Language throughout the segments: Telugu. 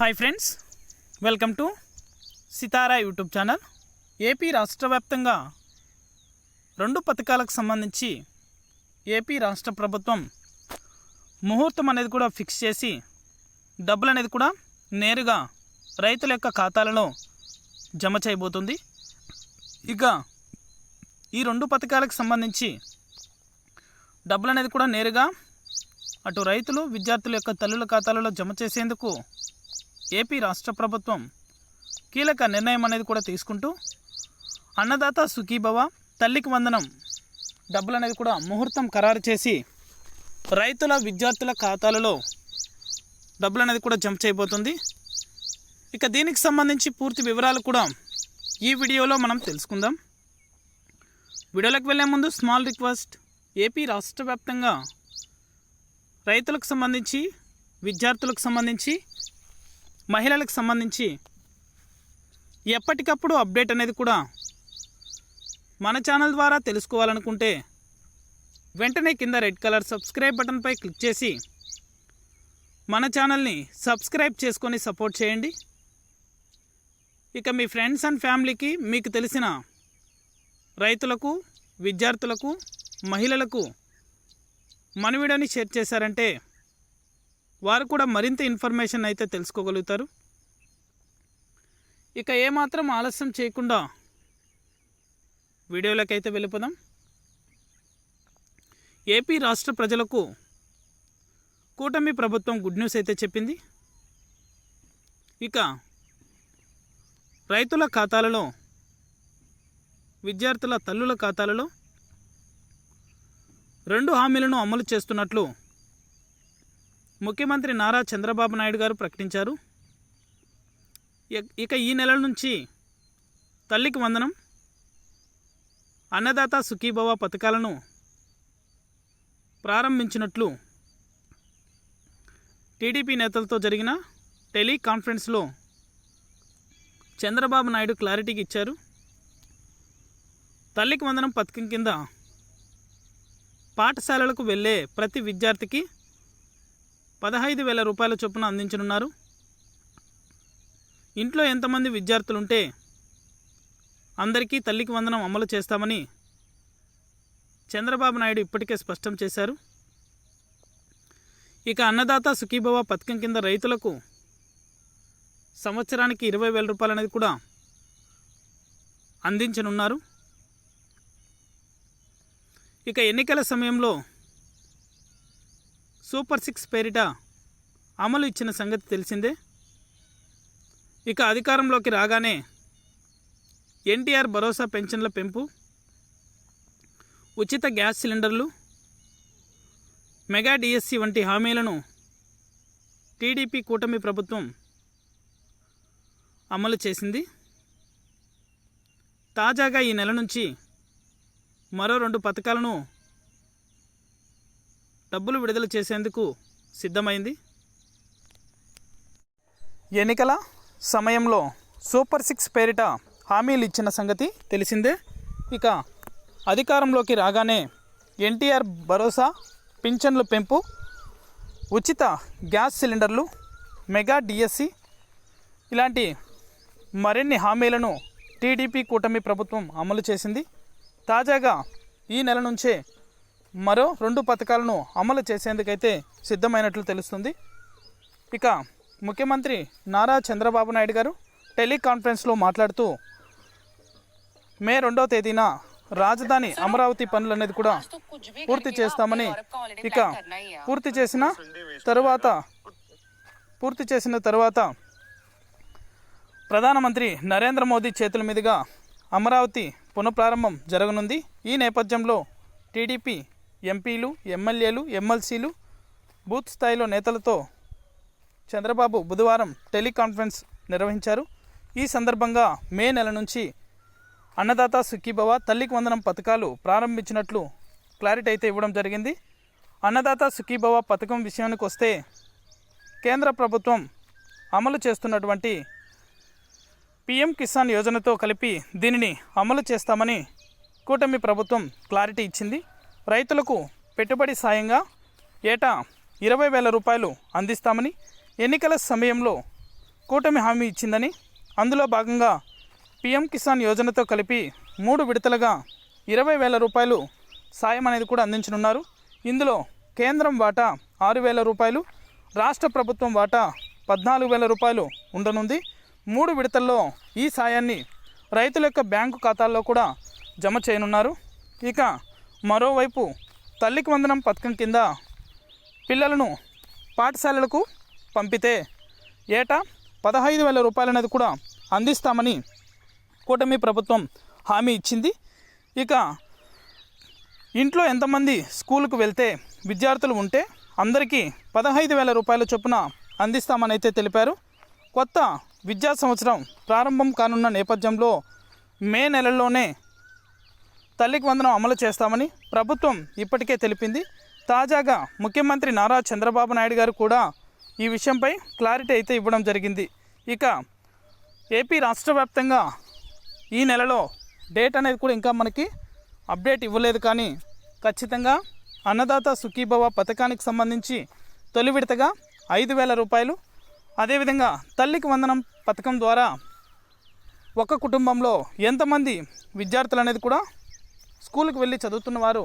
Hi friends welcome to Sitara YouTube channel AP రాష్ట్ర వ్యాప్తంగా రెండు పథకాలకు సంబంధించి ఏపీ రాష్ట్ర ప్రభుత్వం ముహూర్తం అనేది కూడా ఫిక్స్ చేసి డబ్బులు అనేది కూడా నేరుగా రైతుల యొక్క ఖాతాలలో జమ చేయబోతుంది. ఇక ఈ రెండు పథకాలకు సంబంధించి డబ్బులు అనేది కూడా నేరుగా అటు రైతులు విద్యార్థుల యొక్క తల్లుల ఖాతాలలో జమ చేసేందుకు ఏపీ రాష్ట్ర ప్రభుత్వం కీలక నిర్ణయం అనేది కూడా తీసుకుంటూ అన్నదాత సుఖీభవ తల్లికి వందనం డబ్బులు అనేది కూడా ముహూర్తం ఖరారు చేసి రైతుల విద్యార్థుల ఖాతాలలో డబ్బులు అనేది కూడా జమ చేయబోతుంది. ఇక దీనికి సంబంధించి పూర్తి వివరాలు కూడా ఈ వీడియోలో మనం తెలుసుకుందాం. వీడియోలోకి వెళ్ళే ముందు స్మాల్ రిక్వెస్ట్ ఏపీ రాష్ట్ర వ్యాప్తంగా రైతులకు సంబంధించి విద్యార్థులకు సంబంధించి మహిళలకు సంబంధించి ఎప్పటికప్పుడు అప్డేట్ అనేది కూడా మన ఛానల్ ద్వారా తెలుసుకోవాలనుకుంటే వెంటనే కింద రెడ్ కలర్ సబ్స్క్రైబ్ బటన్పై క్లిక్ చేసి మన ఛానల్ని సబ్స్క్రైబ్ చేసుకొని సపోర్ట్ చేయండి. ఇక మీ ఫ్రెండ్స్ అండ్ ఫ్యామిలీకి మీకు తెలిసిన రైతులకు విద్యార్థులకు మహిళలకు మన వీడియోని షేర్ చేశారంటే వారు కూడా మరింత ఇన్ఫర్మేషన్ అయితే తెలుసుకోగలుగుతారు. ఇక ఏమాత్రం ఆలస్యం చేయకుండా వీడియోలకైతే వెళ్ళిపోదాం. ఏపీ రాష్ట్ర ప్రజలకు కూటమి ప్రభుత్వం గుడ్ న్యూస్ అయితే చెప్పింది. ఇక రైతుల ఖాతాలలో విద్యార్థుల తల్లుల ఖాతాలలో రెండు హామీలను అమలు చేస్తున్నట్లు ముఖ్యమంత్రి నారా చంద్రబాబు నాయుడు గారు ప్రకటించారు. ఇక- ఇక ఈ నెల నుంచి తల్లికి వందనం అన్నదాత సుఖీభవ పథకాలను ప్రారంభించినట్లు టీడీపీ నేతలతో జరిగిన టెలికాన్ఫరెన్స్లో చంద్రబాబు నాయుడు క్లారిటీకి ఇచ్చారు. తల్లికి వందనం పథకం కింద పాఠశాలలకు వెళ్ళే ప్రతి విద్యార్థికి పదహైదు వేల రూపాయల చొప్పున అందించనున్నారు. ఇంట్లో ఎంతమంది విద్యార్థులుంటే అందరికీ తల్లికి వందనం అమలు చేస్తామని చంద్రబాబు నాయుడు ఇప్పటికే స్పష్టం చేశారు. ఇక అన్నదాత సుఖీభవ పథకం కింద రైతులకు సంవత్సరానికి ఇరవై వేల రూపాయలు అనేది కూడా అందించనున్నారు. ఇక ఎన్నికల సమయంలో సూపర్ సిక్స్ పేరిట అమలు ఇచ్చిన సంగతి తెలిసిందే. ఇక అధికారంలోకి రాగానే ఎన్టీఆర్ భరోసా పెన్షన్ల పెంపు ఉచిత గ్యాస్ సిలిండర్లు మెగా డిఎస్సి వంటి హామీలను టీడీపీ కూటమి ప్రభుత్వం అమలు చేసింది. తాజాగా ఈ నెల నుంచి మరో రెండు పథకాలను డబ్బులు విడుదల చేసేందుకు సిద్ధమైంది? ఎన్నికల సమయంలో సూపర్ సిక్స్ పేరిట హామీలు ఇచ్చిన సంగతి తెలిసిందే. ఇక అధికారంలోకి రాగానే ఎన్టీఆర్ భరోసా పింఛన్ల పెంపు ఉచిత గ్యాస్ సిలిండర్లు మెగా డిఎస్సి ఇలాంటి మరిన్ని హామీలను టీడీపీ కూటమి ప్రభుత్వం అమలు చేసింది. తాజాగా ఈ నెల నుంచే మరో రెండు పథకాలను అమలు చేసేందుకైతే సిద్ధమైనట్లు తెలుస్తుంది. ఇక ముఖ్యమంత్రి నారా చంద్రబాబు నాయుడు గారు టెలికాన్ఫరెన్స్లో మాట్లాడుతూ మే రెండవ తేదీన రాజధాని అమరావతి పనులు అనేది కూడా పూర్తి చేస్తామని ఇక పూర్తి చేసిన తరువాత పూర్తి చేసిన తరువాత ప్రధానమంత్రి నరేంద్ర మోదీ చేతుల మీదుగా అమరావతి పునఃప్రారంభం జరగనుంది. ఈ నేపథ్యంలో టీడీపీ ఎంపీలు ఎమ్మెల్యేలు ఎమ్మెల్సీలు బూత్ స్థాయిలో నేతలతో చంద్రబాబు బుధవారం టెలికాన్ఫరెన్స్ నిర్వహించారు. ఈ సందర్భంగా మే నెల నుంచి అన్నదాత సుఖీభవ తల్లికి వందనం పథకాలు ప్రారంభించినట్లు క్లారిటీ అయితే ఇవ్వడం జరిగింది. అన్నదాత సుఖీభవ పథకం విషయానికి వస్తే కేంద్ర ప్రభుత్వం అమలు చేస్తున్నటువంటి పిఎం కిసాన్ యోజనతో కలిపి దీనిని అమలు చేస్తామని కూటమి ప్రభుత్వం క్లారిటీ ఇచ్చింది. రైతులకు పెట్టుబడి సాయంగా ఏటా ఇరవై వేల రూపాయలు అందిస్తామని ఎన్నికల సమయంలో కూటమి హామీ ఇచ్చిందని అందులో భాగంగా పిఎం కిసాన్ యోజనతో కలిపి మూడు విడతలుగా ఇరవై వేల రూపాయలు సాయం అనేది కూడా అందించనున్నారు. ఇందులో కేంద్రం వాటా ఆరు వేల రూపాయలు రాష్ట్ర ప్రభుత్వం వాటా పద్నాలుగు వేల రూపాయలు ఉండనుంది. మూడు విడతల్లో ఈ సాయాన్ని రైతుల యొక్క బ్యాంకు ఖాతాల్లో కూడా జమ చేయనున్నారు. ఇక మరోవైపు తల్లికి వందనం పథకం కింద పిల్లలను పాఠశాలలకు పంపితే ఏటా పదహైదు వేల రూపాయలు అనేది కూడా అందిస్తామని కూటమి ప్రభుత్వం హామీ ఇచ్చింది. ఇక ఇంట్లో ఎంతమంది స్కూలుకు వెళ్తే విద్యార్థులు ఉంటే అందరికీ పదహైదు వేల రూపాయల చొప్పున అందిస్తామని అయితే తెలిపారు. కొత్త విద్యా సంవత్సరం ప్రారంభం కానున్న నేపథ్యంలో మే నెలలోనే తల్లికి వందనం అమలు చేస్తామని ప్రభుత్వం ఇప్పటికే తెలిపింది. తాజాగా ముఖ్యమంత్రి నారా చంద్రబాబు నాయుడు గారు కూడా ఈ విషయంపై క్లారిటీ అయితే ఇవ్వడం జరిగింది. ఇక ఏపీ రాష్ట్ర వ్యాప్తంగా ఈ నెలలో డేట్ అనేది కూడా ఇంకా మనకి అప్డేట్ ఇవ్వలేదు కానీ ఖచ్చితంగా అన్నదాత సుఖీభవ పథకానికి సంబంధించి తొలి విడతగా ఐదు వేల రూపాయలు. అదేవిధంగా తల్లికి వందనం పథకం ద్వారా ఒక కుటుంబంలో ఎంతమంది విద్యార్థులు అనేది కూడా స్కూల్కి వెళ్ళి చదువుతున్న వారు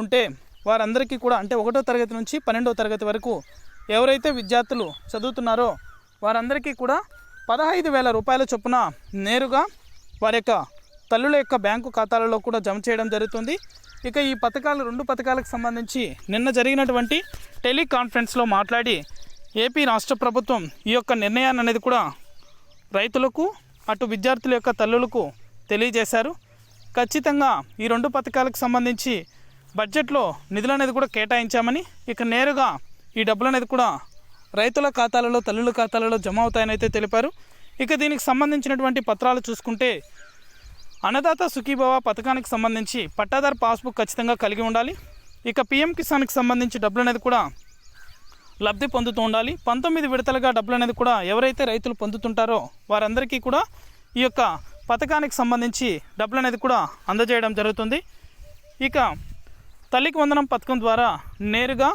ఉంటే వారందరికీ కూడా అంటే ఒకటో తరగతి నుంచి పన్నెండో తరగతి వరకు ఎవరైతే విద్యార్థులు చదువుతున్నారో వారందరికీ కూడా పదహైదు వేల రూపాయల చొప్పున నేరుగా వారి యొక్క తల్లుల యొక్క బ్యాంకు ఖాతాలలో కూడా జమ చేయడం జరుగుతుంది. ఇక ఈ పథకాలు రెండు పథకాలకు సంబంధించి నిన్న జరిగినటువంటి టెలికాన్ఫరెన్స్లో మాట్లాడి ఏపీ రాష్ట్ర ప్రభుత్వం ఈ యొక్క నిర్ణయాన్ని అనేది కూడా రైతులకు అటు విద్యార్థుల యొక్క తల్లులకు తెలియజేశారు. ఖచ్చితంగా ఈ రెండు పథకాలకు సంబంధించి బడ్జెట్లో నిధులు అనేది కూడా కేటాయించామని ఇక నేరుగా ఈ డబ్బులు అనేది కూడా రైతుల ఖాతాలలో తల్లుల ఖాతాలలో జమ అవుతాయని అయితే తెలిపారు. ఇక దీనికి సంబంధించినటువంటి పత్రాలు చూసుకుంటే అన్నదాత సుఖీభవ పథకానికి సంబంధించి పట్టాదారు పాస్బుక్ ఖచ్చితంగా కలిగి ఉండాలి. ఇక పిఎం కిసాన్కి సంబంధించి డబ్బులు అనేది కూడా లబ్ధి పొందుతూ ఉండాలి. పంతొమ్మిది విడతలుగా డబ్బులు అనేది కూడా ఎవరైతే రైతులు పొందుతుంటారో వారందరికీ కూడా ఈ యొక్క పథకానికి సంబంధించి డబ్బులు అనేది కూడా అందజేయడం జరుగుతుంది. ఇక తల్లికి వందనం పథకం ద్వారా నేరుగా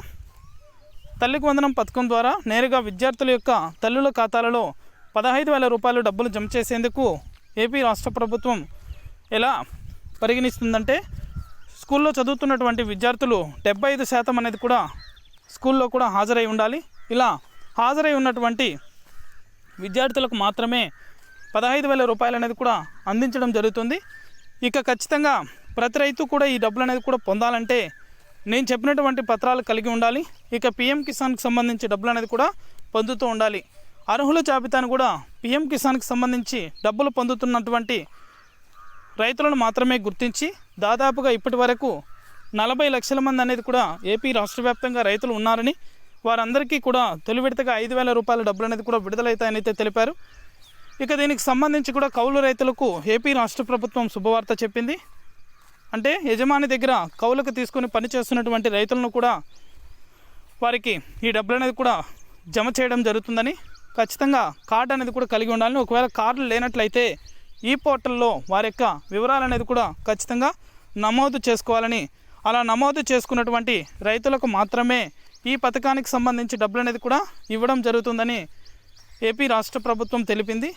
తల్లికి వందనం పథకం ద్వారా నేరుగా విద్యార్థుల యొక్క తల్లుల ఖాతాలలో పదహైదు వేల రూపాయలు డబ్బులు జమ చేసేందుకు ఏపీ రాష్ట్ర ప్రభుత్వం ఎలా పరిగణిస్తుందంటే స్కూల్లో చదువుతున్నటువంటి విద్యార్థులు డెబ్బై ఐదు శాతం అనేది కూడా స్కూల్లో కూడా హాజరై ఉండాలి. ఇలా హాజరై ఉన్నటువంటి విద్యార్థులకు మాత్రమే పదహైదు వేల రూపాయలు అనేది కూడా అందించడం జరుగుతుంది. ఇక ఖచ్చితంగా ప్రతి రైతు కూడా ఈ డబ్బులు అనేది కూడా పొందాలంటే నేను చెప్పినటువంటి పత్రాలు కలిగి ఉండాలి. ఇక పిఎం కిసాన్కి సంబంధించి డబ్బులు అనేది కూడా పొందుతూ ఉండాలి. అర్హుల జాబితాను కూడా పిఎం కిసాన్కి సంబంధించి డబ్బులు పొందుతున్నటువంటి రైతులను మాత్రమే గుర్తించి దాదాపుగా ఇప్పటి వరకు నలభై లక్షల మంది అనేది కూడా ఏపీ రాష్ట్ర వ్యాప్తంగా రైతులు ఉన్నారని వారందరికీ కూడా తొలి విడతగా ఐదు వేల రూపాయల డబ్బులు అనేది కూడా విడుదలవుతాయని అయితే తెలిపారు. ఇక దీనికి సంబంధించి కూడా కౌలు రైతులకు ఏపీ రాష్ట్ర ప్రభుత్వం శుభవార్త చెప్పింది. అంటే యజమాని దగ్గర కౌలకు తీసుకొని పనిచేస్తున్నటువంటి రైతులను కూడా వారికి ఈ డబ్బులు అనేది కూడా జమ చేయడం జరుగుతుందని ఖచ్చితంగా కార్డు అనేది కూడా కలిగి ఉండాలని ఒకవేళ కార్డు లేనట్లయితే ఈ పోర్టల్లో వారి యొక్క వివరాలు అనేది కూడా ఖచ్చితంగా నమోదు చేసుకోవాలని అలా నమోదు చేసుకున్నటువంటి రైతులకు మాత్రమే ఈ పథకానికి సంబంధించి డబ్బులు అనేది కూడా ఇవ్వడం జరుగుతుందని ఏపీ రాష్ట్ర ప్రభుత్వం తెలిపింది.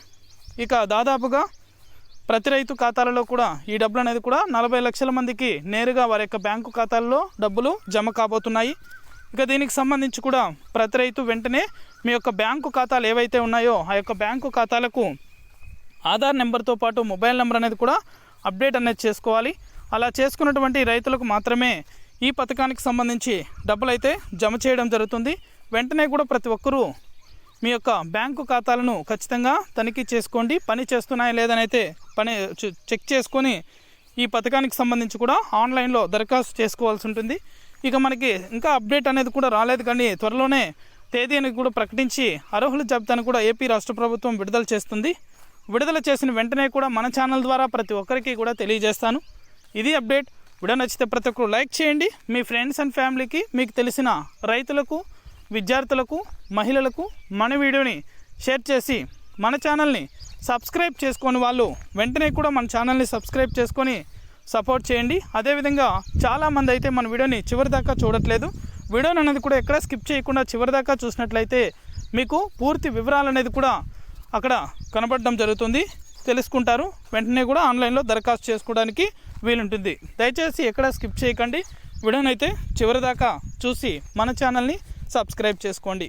ఇక దాదాపుగా ప్రతి రైతు ఖాతాలలో కూడా ఈ డబ్బులు అనేది కూడా నలభై లక్షల మందికి నేరుగా వారి యొక్క బ్యాంకు ఖాతాల్లో డబ్బులు జమ కాబోతున్నాయి. ఇక దీనికి సంబంధించి కూడా ప్రతి రైతు వెంటనే మీ యొక్క బ్యాంకు ఖాతాలు ఏవైతే ఉన్నాయో ఆ యొక్క బ్యాంకు ఖాతాలకు ఆధార్ నెంబర్తో పాటు మొబైల్ నెంబర్ అనేది కూడా అప్డేట్ అనేది చేసుకోవాలి. అలా చేసుకున్నటువంటి రైతులకు మాత్రమే ఈ పథకానికి సంబంధించి డబ్బులు అయితే జమ చేయడం జరుగుతుంది. వెంటనే కూడా ప్రతి ఒక్కరూ మీ యొక్క బ్యాంకు ఖాతాలను ఖచ్చితంగా తనిఖీ చేసుకోండి. పని చేస్తున్నాయా లేదనైతే పని చెక్ చేసుకొని ఈ పథకానికి సంబంధించి కూడా ఆన్లైన్లో దరఖాస్తు చేసుకోవాల్సి ఉంటుంది. ఇక మనకి ఇంకా అప్డేట్ అనేది కూడా రాలేదు కానీ త్వరలోనే తేదీని కూడా ప్రకటించి అర్హుల జాబితాను కూడా ఏపీ రాష్ట్ర ప్రభుత్వం విడుదల చేస్తుంది. విడుదల చేసిన వెంటనే కూడా మన ఛానల్ ద్వారా ప్రతి ఒక్కరికి కూడా తెలియజేస్తాను. ఇది అప్డేట్. వీడియో నచ్చితే ప్రతి ఒక్కరు లైక్ చేయండి. మీ ఫ్రెండ్స్ అండ్ ఫ్యామిలీకి మీకు తెలిసిన రైతులకు విద్యార్థులకు మహిళలకు మన వీడియోని షేర్ చేసి మన ఛానల్ని సబ్స్క్రైబ్ చేసుకొని వాళ్ళు వెంటనే కూడా మన ఛానల్ని సబ్స్క్రైబ్ చేసుకొని సపోర్ట్ చేయండి. అదేవిధంగా చాలామంది అయితే మన వీడియోని చివరి దాకా చూడట్లేదు. వీడియోని అనేది కూడా ఎక్కడ స్కిప్ చేయకుండా చివరి దాకా చూసినట్లయితే మీకు పూర్తి వివరాలు అనేది కూడా అక్కడ కనబడడం జరుగుతుంది. తెలుసుకుంటారు. వెంటనే కూడా ఆన్లైన్లో దరఖాస్తు చేసుకోవడానికి వీలుంటుంది. దయచేసి ఎక్కడ స్కిప్ చేయకండి. వీడియోనైతే చివరిదాకా చూసి మన ఛానల్ని సబ్స్క్రైబ్ చేసుకోండి.